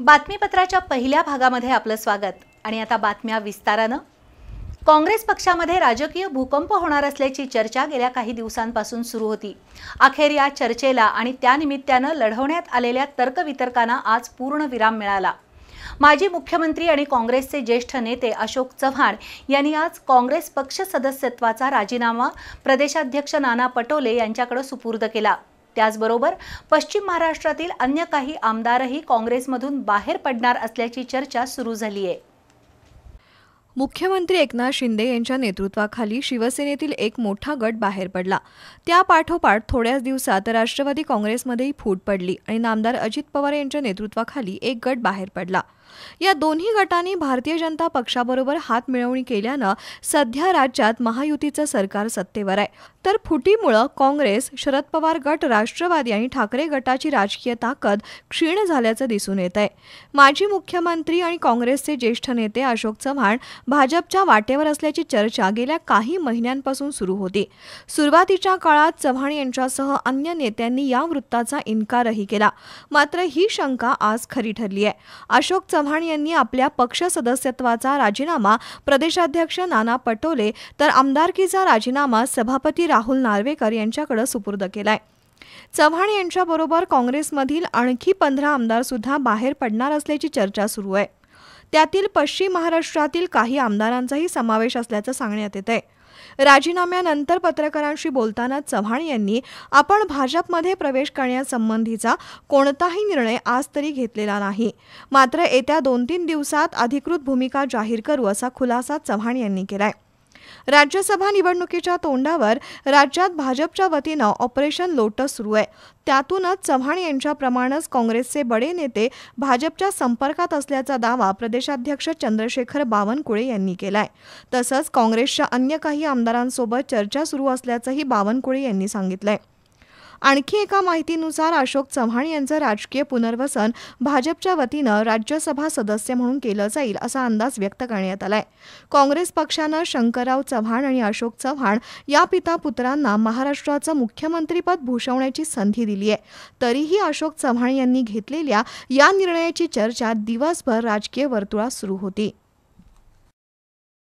बातमीपत्राच्या पहिल्या भागामध्ये आपलं स्वागत. आणि आता बातम्या विस्तारानं. काँग्रेस पक्षामध्ये राजकीय भूकंप होणार असल्याची चर्चा गेल्या काही दिवसांपासून सुरू होती. अखेर या चर्चेला आणि त्यानिमित्तानं लढवण्यात आलेल्या तर्कवितर्कांना आज पूर्ण विराम मिळाला. माजी मुख्यमंत्री आणि काँग्रेसचे ज्येष्ठ नेते अशोक चव्हाण यांनी आज काँग्रेस पक्ष सदस्यत्वाचा राजीनामा प्रदेशाध्यक्ष नाना पटोले यांच्याकडे सुपूर्द केला. त्याचबरोबर पश्चिम महाराष्ट्रातील अन्य काही आमदारही काँग्रेसमधून बाहेर पडणार असल्याची चर्चा सुरू झाली आहे. मुख्यमंत्री एकनाथ शिंदे यांच्या नेतृत्वाखाली शिवसेनेतील एक मोठा गट बाहेर पडला. त्या पाठोपाठ थोड्याच दिवसात राष्ट्रवादी काँग्रेसमध्येही फूट पडली आणि नामदार अजित पवार यांच्या नेतृत्वाखाली एक गट बाहेर पडला. या दोन्ही गटांनी भारतीय जनता पक्षाबरोबर हात मिळवणी केल्यानं सध्या राज्यात महायुतीचं सरकार सत्तेवर आहे. तर फुटीमुळं काँग्रेस शरद पवार गट राष्ट्रवादी आणि ठाकरे गटाची राजकीय ताकद क्षीण झाल्याचं दिसून येत आहे माजी मुख्यमंत्री आणि काँग्रेसचे ज्येष्ठ नेते अशोक चव्हाण भाजपच्या वाटेवर असल्याची चर्चा गेल्या काही महिन्यांपासून सुरू होती. सुरुवातीच्या काळात चव्हाण यांच्यासह अन्य नेत्यांनी या वृत्ताचा इन्कारही केला. मात्र ही शंका आज खरी ठरली आहे अशोक चव्हाण यांनी आपल्या पक्ष सदस्यत्वाचा राजीनामा प्रदेशाध्यक्ष नाना पटोले तर आमदारकीचा राजीनामा सभापती राहुल नार्वेकर यांच्याकडे सुपूर्द केलाय. चव्हाण यांच्याबरोबर काँग्रेसमधील आणखी पंधरा आमदार सुद्धा बाहेर पडणार असल्याची चर्चा सुरू आहे. त्यातील पश्चिम महाराष्ट्रातील काही आमदारांचाही समावेश असल्याचं सांगण्यात येत आहे राजीनाम्यानंतर पत्रकारांशी बोलताना चव्हाण यांनी आपण भाजपमध्ये प्रवेश करण्यासंबंधीचा कोणताही निर्णय आज तरी घेतलेला नाही. मात्र येत्या दोन तीन दिवसात अधिकृत भूमिका जाहीर करू असा खुलासा चव्हाण यांनी केलाय. राज्यसभा निवडणुकीच्या तोंडावर राज्यात भाजपच्या वतीनं ऑपरेशन लोटस सुरू आहे. त्यातूनच चव्हाण यांच्याप्रमाणेच काँग्रेसचे बडे नेते भाजपच्या संपर्कात असल्याचा दावा प्रदेशाध्यक्ष चंद्रशेखर बावनकुळे यांनी केलाय. तसंच काँग्रेसच्या अन्य काही आमदारांसोबत चर्चा सुरू असल्याचंही बावनकुळे यांनी सांगितलंय. आणखी एका माहितीनुसार अशोक चव्हाण यांचं राजकीय पुनर्वसन भाजपच्या वतीनं राज्यसभा सदस्य म्हणून केलं जाईल असा अंदाज व्यक्त करण्यात आलाय. काँग्रेस पक्षानं शंकरराव चव्हाण आणि अशोक चव्हाण या पिता पुत्रांना महाराष्ट्राचं मुख्यमंत्रीपद भूषवण्याची संधी दिली आहे तरीही अशोक चव्हाण यांनी घेतलेल्या या निर्णयाची चर्चा दिवसभर राजकीय वर्तुळात सुरू होती.